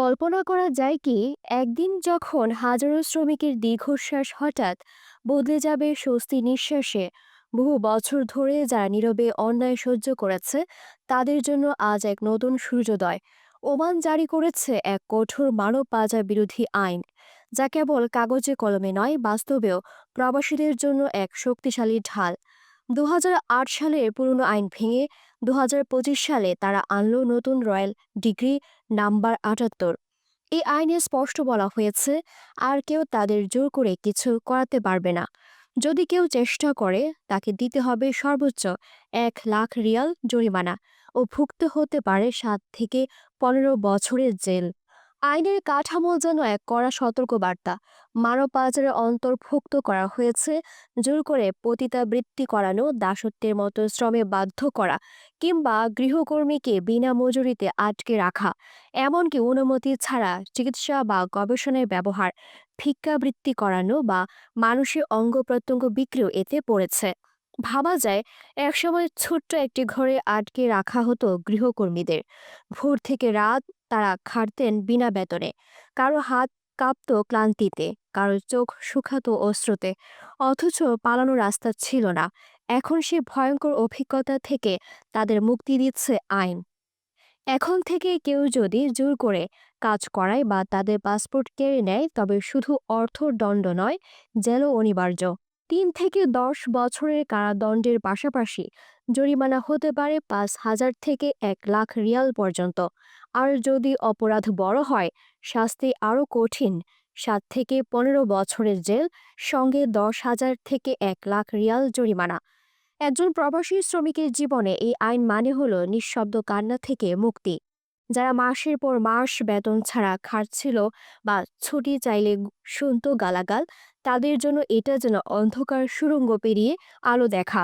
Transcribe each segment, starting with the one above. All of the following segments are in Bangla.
কল্পনা করা যায় কি, একদিন যখন হাজারো শ্রমিকের দীর্ঘশ্বাস হঠাৎ বদলে যাবে স্বস্তি নিঃশ্বাসে, বহু বছর ধরে যারা নীরবে অন্যায় সহ্য করেছে, তাদের জন্য আজ এক নতুন সূর্যোদয়। ওমান জারি করেছে এক কঠোর মানব পাচার বিরোধী আইন, যা কেবল কাগজে কলমে নয়, বাস্তবেও প্রবাসীদের জন্য এক শক্তিশালী ঢাল। দু সালের পুরনো আইন ভেঙে দু হাজার পঁচিশ সালে তারা আনলো নতুন রয়্যাল ডিগ্রি নাম্বার আটাত্তর। এই আইনে স্পষ্ট বলা হয়েছে, আর কেউ তাদের জোর করে কিছু করাতে পারবে না। যদি কেউ চেষ্টা করে, তাকে দিতে হবে সর্বোচ্চ এক লাখ রিয়াল জরিমানা ও ভুগতে হতে পারে সাত থেকে পনেরো বছরের জেল। আইনের কাঠামো যেন এক কড়া সতর্কবার্তা। মানব পাচারে অন্তর্ভুক্ত করা হয়েছে। জোর করে পতিতাবৃত্তি করানো, দাসত্বের মতো শ্রমে বাধ্য করা কিংবা গৃহকর্মীকে বিনা মজুরিতে আটকে রাখা। এমনকি অনুমতি ছাড়া চিকিৎসা বা গবেষণায় ব্যবহার, ভিক্ষাবৃত্তি করানো বা মানুষের অঙ্গ প্রত্যঙ্গ বিক্রিও এতে পড়েছে। ভাবা যায় একসময় ছোট্ট একটি ঘরে আটকে রাখা হতো গৃহকর্মীদের। ভোর থেকে রাত তারা খাটতেন বিনা বেতনে। কারও হাত কাঁপত ক্লান্তিতে, কারও চোখ শুকাতো অশ্রুতে অথচ পালানোর রাস্তা ছিল না। এখন সে ভয়ঙ্কর অভিজ্ঞতা থেকে তাদের মুক্তি দিচ্ছে আইন। এখন থেকে কেউ যদি জোর করে কাজ করায় বা তাদের পাসপোর্ট কেড়ে নেয়, তবে শুধু অর্থ দণ্ড নয়, জেলও অনিবার্য। তিন থেকে দশ বছরের কারাদণ্ডের পাশাপাশি জরিমানা হতে পারে পাঁচ হাজার থেকে এক লাখ রিয়াল পর্যন্ত। আর যদি অপরাধ বড় হয়, শাস্তি আরও কঠিন। সাত থেকে পনেরো বছরের জেল, সঙ্গে দশ হাজার থেকে এক লাখ রিয়াল জরিমানা। একজন প্রবাসী শ্রমিকের জীবনে এই আইন মানে হলো নিঃশব্দ কান্না থেকে মুক্তি। যারা মাসের পর মাস বেতন ছাড়া খাটছিল বা ছুটি চাইলে শুনত গালাগাল, তাদের জন্য এটা যেন অন্ধকার সুরঙ্গ পেরিয়ে আলো দেখা।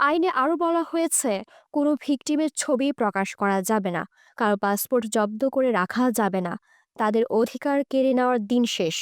আইনে আরও বলা হয়েছে, কোনো ভিকটিমের ছবি প্রকাশ করা যাবে না, কারও পাসপোর্ট জব্দ করে রাখা যাবে না, তাদের অধিকার কেড়ে নেওয়ার দিন শেষ।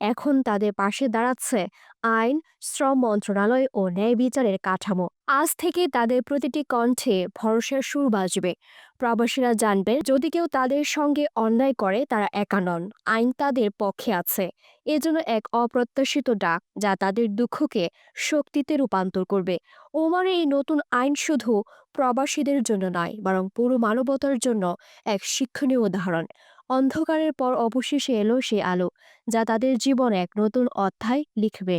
এখন তাদের পাশে দাঁড়াচ্ছে আইন, শ্রম মন্ত্রণালয় ও ন্যায় বিচারের কাঠামো। আজ থেকে তাদের প্রতিটি কণ্ঠে ভরসার সুর বাজবে। প্রবাসীরা জানবেন যদি কেউ তাদের সঙ্গে অন্যায় করে, তারা একা নন। আইন তাদের পক্ষে আছে। এজন্য এক অপ্রত্যাশিত ডাক, যা তাদের দুঃখকে শক্তিতে রূপান্তর করবে। ওমানের এই নতুন আইন শুধু প্রবাসীদের জন্য নয়, বরং পুরো মানবতার জন্য এক শিক্ষণীয় উদাহরণ। অন্ধকারের পর অবশেষে এলো সে আলো যা তাদের জীবন এক নতুন অধ্যায় লিখবে।